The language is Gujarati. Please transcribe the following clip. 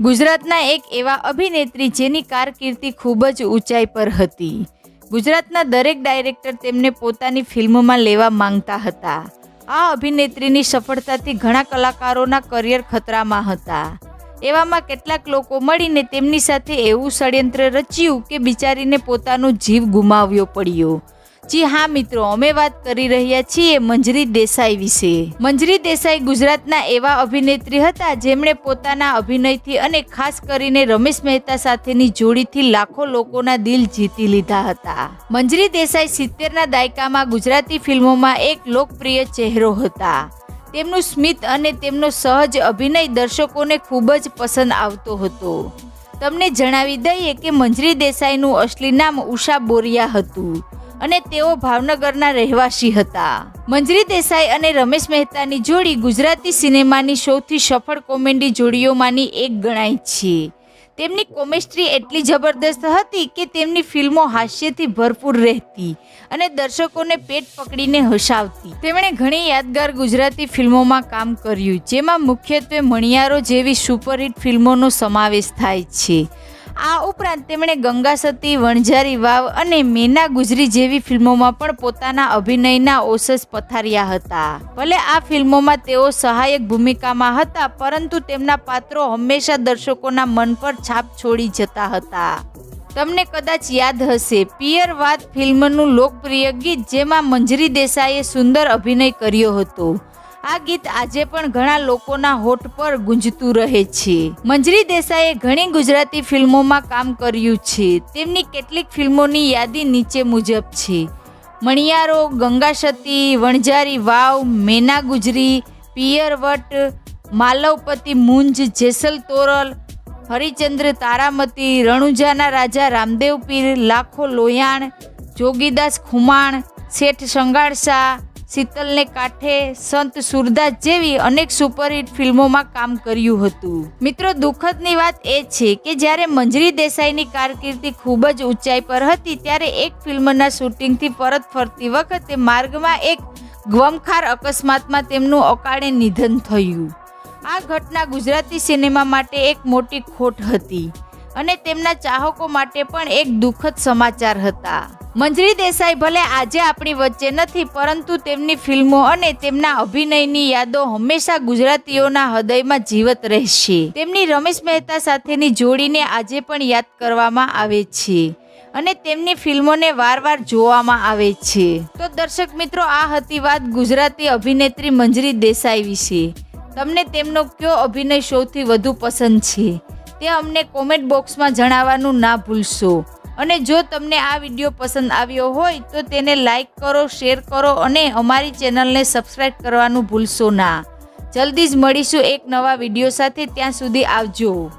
ગુજરાતના એક એવા અભિનેત્રી જેની કારકિર્દી ખૂબ જ ઊંચાઈ પર હતી. ગુજરાતના દરેક ડાયરેક્ટર તેમને પોતાની ફિલ્મમાં લેવા માંગતા હતા. આ અભિનેત્રીની સફળતાથી ઘણા કલાકારોના કરિયર ખતરામાં હતા. એવામાં કેટલાક લોકો મળીને તેમની સાથે એવું ષડયંત્ર રચ્યું કે બિચારીને પોતાનો જીવ ગુમાવ્યો પડ્યો. જી હા મિત્રો, અમે વાત કરી રહ્યા છીએ મંજરી દેસાઈ વિશે. મંજરી દેસાઈ ગુજરાતના એવા અભિનેત્રી હતા જેમણે પોતાના અભિનયથી અને ખાસ કરીને રમેશ મહેતા સાથેની જોડીથી લાખો લોકોના દિલ જીતી લીધા હતા. મંજરી દેસાઈ સિત્તેરના દાયકામાં ગુજરાતી ફિલ્મોમાં એક લોકપ્રિય ચહેરો હતા. તેમનું સ્મિત અને તેમનો સહજ અભિનય દર્શકોને ખૂબ જ પસંદ આવતો હતો. તમને જણાવી દઈએ કે મંજરી દેસાઈનું અસલી નામ ઉષા બોરિયા હતું. અને તેઓ ભાવનગરના રહેવાસી હતા. મંજરી દેસાઈ અને રમેશ મહેતાની જોડી ગુજરાતી સિનેમાની સૌથી સફળ કોમેડી જોડીઓમાંની એક ગણાય છે. તેમની કોમેસ્ટ્રી એટલી જબરદસ્ત હતી કે તેમની ફિલ્મો હાસ્યથી ભરપૂર રહેતી અને દર્શકોને પેટ પકડીને હસાવતી. તેમણે ઘણી યાદગાર ગુજરાતી ફિલ્મોમાં કામ કર્યું, જેમાં મુખ્યત્વે મણિયારો જેવી સુપરહિટ ફિલ્મોનો સમાવેશ થાય છે. આ ઉપરાંત તેમણે ગંગા સતી, વણઝારી વાવ અને મેના ગુજરી જેવી ફિલ્મોમાં પણ પોતાના અભિનયના ઓસસ પથાર્યા હતા. ભલે આ ફિલ્મોમાં તેઓ સહાયક ભૂમિકામાં હતા, પરંતુ તેમના પાત્રો હંમેશા દર્શકોના મન પર છાપ છોડી જતા હતા. તમને કદાચ યાદ હશે, પિયર વાત ફિલ્મનું લોકપ્રિય ગીત જેમાં મંજરી દેસાઈએ સુંદર અભિનય કર્યો હતો. આ ગીત આજે પણ ઘણા લોકોના હોઠ પર ગુંજતું રહે છે. મંજરી દેસાઈએ ઘણી ગુજરાતી ફિલ્મોમાં કામ કર્યું છે. તેમની કેટલીક ફિલ્મોની યાદી નીચે મુજબ છે. મણિયારો, ગંગાશતી, વણઝારી વાવ, મેના ગુજરી, પિયરવટ, માલવપતિ મુંજ, જેસલ તોરલ, હરિચંદ્ર તારામતી, રણુજાના રાજા રામદેવ પીર, લાખો લોયાણ, જોગીદાસ ખુમાણ, શેઠ સંગાળસા શીતલને કાંઠે સંત સુરદાસ જેવી અનેક સુપરહિટ ફિલ્મોમાં કામ કર્યું હતું. મિત્રો, દુઃખદની વાત એ છે કે જ્યારે મંજરી દેસાઈની કારકિર્દી ખૂબ જ ઊંચાઈ પર હતી, ત્યારે એક ફિલ્મના શૂટિંગથી પરત ફરતી વખતે માર્ગમાં એક ગમખાર અકસ્માતમાં તેમનું અકાળે નિધન થયું. આ ઘટના ગુજરાતી સિનેમા માટે એક મોટી ખોટ હતી. અને તેમના ચાહકો માટે પણ એક દુઃખદ સમાચાર હતા. મંજરી દેસાઈ ભલે આજે આપણી વચ્ચે નથી, પરંતુ તેમની ફિલ્મો અને તેમના અભિનયની યાદો હંમેશા ગુજરાતીઓના હૃદયમાં જીવત રહેશે. તેમની રમેશ મહેતા સાથેની જોડીને આજે પણ યાદ કરવામાં આવે છે અને તેમની ફિલ્મોને વારવાર જોવામાં આવે છે. તો દર્શક મિત્રો, આ હતી વાત ગુજરાતી અભિનેત્રી મંજરી દેસાઈ વિશે. તમને તેમનો કયો અભિનય સૌથી વધુ પસંદ છે? તે અમને કોમેન્ટ બોક્સમાં જણાવવાનું ના ભૂલશો. અને જો તમને આ વીડિયો પસંદ આવ્યો હોય, તો તેને લાઈક કરો શેર કરો અને અમારી ચેનલને સબસ્ક્રાઈબ કરવાનું ભૂલશો ના. જલ્દી જ મળીશું એક નવા વીડિયો સાથે, ત્યાં સુધી આવજો.